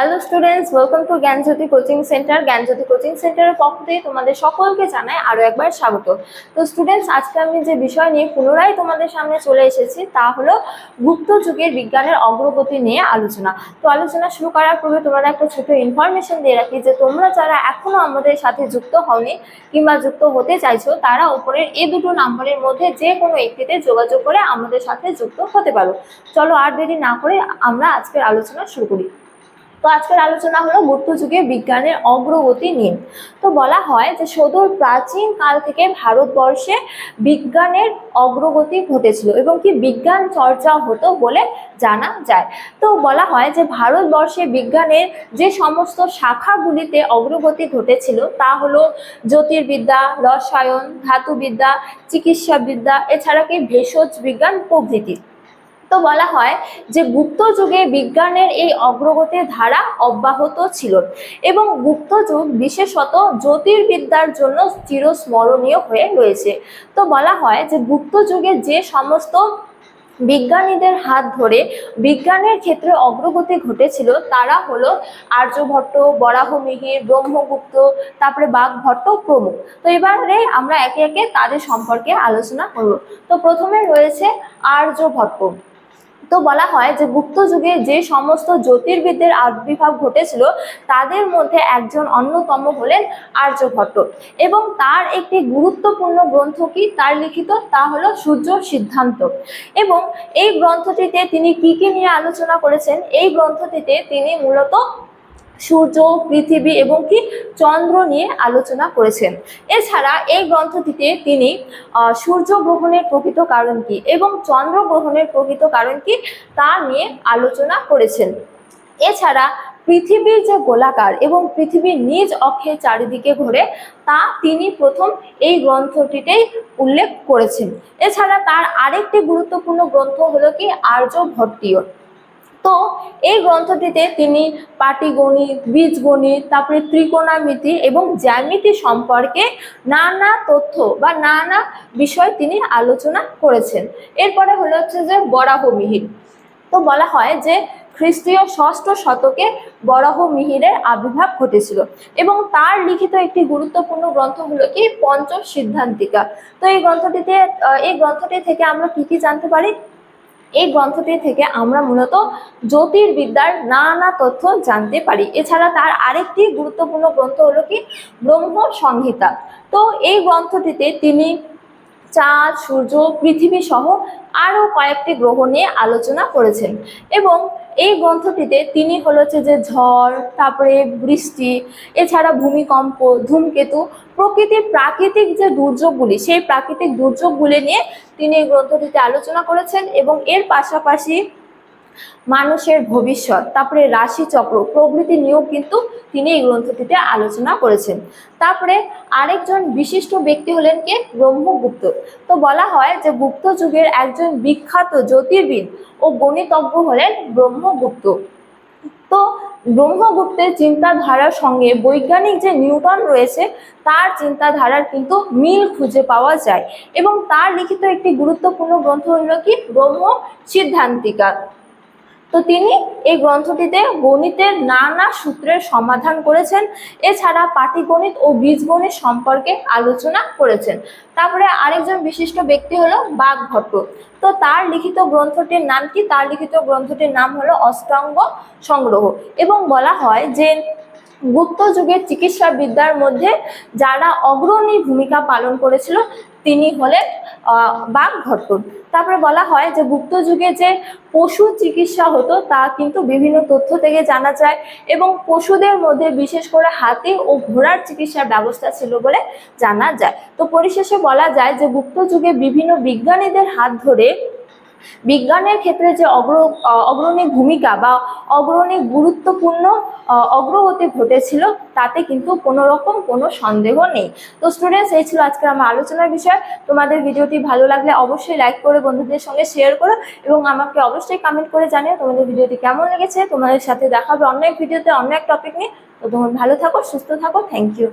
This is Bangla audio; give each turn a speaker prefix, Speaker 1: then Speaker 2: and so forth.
Speaker 1: Hello students welcome to Gyanjyoti coaching centre Gyanjyoti coaching সেন্টারের পক্ষ থেকে তোমাদের সকলকে জানাই আরও একবার স্বাগত। তো স্টুডেন্টস আজকে আমি যে বিষয় নিয়ে পুনরায় তোমাদের সামনে চলে এসেছি তা হলো গুপ্ত যুগের বিজ্ঞানের অগ্রগতি নিয়ে আলোচনা। তো আলোচনা শুরু করার পূর্বে তোমাদের একটা ছোট ইনফরমেশন দিয়ে রাখি যে তোমরা যারা এখনও আমাদের সাথে যুক্ত হওনি কিংবা যুক্ত হতে চাইছো, তারা উপরের এই দুটো নম্বরের মধ্যে যে কোনো একটিতে যোগাযোগ করে আমাদের সাথে যুক্ত হতে পারো। চলো আর দেরি না করে আমরা আজকের আলোচনা শুরু করি। তো আজকের আলোচনা হলো গুপ্ত যুগে বিজ্ঞানের অগ্রগতি নিয়ে। তো বলা হয় যে সদূর প্রাচীন কাল থেকে ভারতবর্ষে বিজ্ঞানের অগ্রগতি ঘটেছিল এবং কি বিজ্ঞান চর্চা হতো বলে জানা যায়। তো বলা হয় যে ভারতবর্ষে বিজ্ঞানের যে সমস্ত শাখাগুলিতে অগ্রগতি ঘটেছিল তা হলো জ্যোতির্বিদ্যা, রসায়ন, ধাতুবিদ্যা, চিকিৎসাবিদ্যা, এছাড়া কি ভেষজ বিজ্ঞান প্রভৃতি। তো বলা হয় যে গুপ্ত যুগে বিজ্ঞানের এই অগ্রগতির ধারা অব্যাহত ছিল এবং গুপ্ত যুগ বিশেষত জ্যোতির্বিদ্যার জন্য চিরস্মরণীয় হয়ে রয়েছে। তো বলা হয় যে গুপ্ত যুগে যে সমস্ত বিজ্ঞানীদের হাত ধরে বিজ্ঞানের ক্ষেত্রে অগ্রগতি ঘটেছিল, তারা হলো আর্যভট্ট বরাহমিহির ব্রহ্মগুপ্ত, তারপরে বাঘভট্ট প্রমুখ। তো এবারে আমরা একে একে তাদের সম্পর্কে আলোচনা করব। তো প্রথমে রয়েছে আর্যভট্ট তো বলা হয় যে গুপ্ত যুগে যে সমস্ত জ্যোতির্বিদদের আবির্ভাব ঘটেছিল, তাদের মধ্যে একজন অন্যতম হলেন আর্যভট্ট এবং তার একটি গুরুত্বপূর্ণ গ্রন্থ কি? তার লিখিত তা হলো সূর্য সিদ্ধান্ত। এবং এই গ্রন্থটিতে তিনি কি কি নিয়ে আলোচনা করেছেন? এই গ্রন্থটিতে তিনি মূলত সূর্য, পৃথিবী এবং কি চন্দ্র নিয়ে আলোচনা করেছেন। এছাড়া এই গ্রন্থটিতে তিনি সূর্য গ্রহণের প্রকৃত কারণ কি এবং চন্দ্র গ্রহণের প্রকৃত কারণ কি তা নিয়ে আলোচনা করেছেন। এছাড়া পৃথিবীর যে গোলাকার এবং পৃথিবীর নিজ অক্ষের চারিদিকে ঘোরে তা তিনি প্রথম এই গ্রন্থটিতেই উল্লেখ করেছেন। এছাড়া তার আরেকটি গুরুত্বপূর্ণ গ্রন্থ হলো কি আর্যভট্টীয় তো এই গ্রন্থটিতে তিনি পাটিগণিত, বীজগণিত, তারপরে ত্রিকোণামিতি এবং জ্যামিতি সম্পর্কে নানা তথ্য বা নানা বিষয় তিনি আলোচনা করেছেন। এরপরে হলো হচ্ছে যে বরাহমিহির। তো বলা হয় যে খ্রিস্টীয় ষষ্ঠ শতকে বরাহ মিহিরের আবির্ভাব ঘটেছিল এবং তার লিখিত একটি গুরুত্বপূর্ণ গ্রন্থ হলো কি? পঞ্চম সিদ্ধান্তিকা তো এই গ্রন্থটিতে এই গ্রন্থটি থেকে আমরা কি কি জানতে পারি? এই গ্রন্থটি থেকে আমরা মূলত জ্যোতির্বিদ্যার নানা তথ্য জানতে পারি। এছাড়া তার আরেকটি গুরুত্বপূর্ণ গ্রন্থ হলো কি? ব্রহ্ম সংহিতা তো এই গ্রন্থটিতে তিনি চাঁদ, সূর্য পৃথিবী সহ আরও কয়েকটি গ্রহ নিয়ে আলোচনা করেছেন। এবং এই গ্রন্থটিতে তিনি হলো যে ঝড়, তারপরে বৃষ্টি, এছাড়া ভূমিকম্প, ধূমকেতু, প্রকৃতির প্রাকৃতিক যে দুর্যোগগুলি, সেই প্রাকৃতিক দুর্যোগগুলি নিয়ে তিনি এই গ্রন্থটিতে আলোচনা করেছেন এবং এর পাশাপাশি মানুষের ভবিষ্যৎ, তারপরে রাশিচক্র প্রভৃতি নিয়েও কিন্তু তিনি এই গ্রন্থটিতে আলোচনা করেছেন। তারপরে আরেকজন বিশিষ্ট ব্যক্তি হলেন কে? ব্রহ্মগুপ্ত। তো বলা হয় যে গুপ্ত যুগের একজন বিখ্যাত জ্যোতির্বিদ ও গণিতজ্ঞ হলেন ব্রহ্মগুপ্ত। তো ব্রহ্মগুপ্তের চিন্তাধারার সঙ্গে বৈজ্ঞানিক যে নিউটন রয়েছে, তার চিন্তাধারার কিন্তু মিল খুঁজে পাওয়া যায় এবং তার লিখিত একটি গুরুত্বপূর্ণ গ্রন্থ হলো কি? ব্রহ্ম সিদ্ধান্তিকা তো তিনি এই গ্রন্থটিতে গণিতের নানা সূত্রের সমাধান করেছেন। এছাড়া পাটিগণিত ও বীজগণিত সম্পর্কে আলোচনা করেছেন। তারপরে আরেকজন বিশিষ্ট ব্যক্তি হলো বাঘভট্ট তো তার লিখিত গ্রন্থটির নাম কি? তার লিখিত গ্রন্থটির নাম হলো অষ্টাঙ্গ সংগ্রহ। এবং বলা হয় যে গুপ্ত যুগের চিকিৎসা বিদ্যার মধ্যে যারা অগ্রণী ভূমিকা পালন করেছিল, তিনি হলেন আহ, ঘটন তারপরে বলা হয় যে গুপ্ত যুগে যে পশু চিকিৎসা হতো তা কিন্তু বিভিন্ন তথ্য থেকে জানা যায় এবং পশুদের মধ্যে বিশেষ করে হাতি ও ঘোড়ার চিকিৎসার ব্যবস্থা ছিল বলে জানা যায়। তো পরিশেষে বলা যায় যে গুপ্ত যুগে বিভিন্ন বিজ্ঞানীদের হাত ধরে বিজ্ঞানের ক্ষেত্রে যে অগ্র অগ্রণী ভূমিকা বা অগ্রণী গুরুত্বপূর্ণ অগ্রগতি ঘটেছিল, তাতে কিন্তু কোনো রকম কোনো সন্দেহ নেই। তো স্টুডেন্টস এই ছিল আজকের আমার আলোচনার বিষয়। তোমাদের ভিডিওটি ভালো লাগলে অবশ্যই লাইক করে বন্ধুদের সঙ্গে শেয়ার করো এবং আমাকে অবশ্যই কমেন্ট করে জানিও তোমাদের ভিডিওটি কেমন লেগেছে। তোমাদের সাথে দেখা হবে অন্য এক ভিডিওতে অন্য এক টপিক নিয়ে। তো তোমরা ভালো থাকো, সুস্থ থাকো থ্যাংক ইউ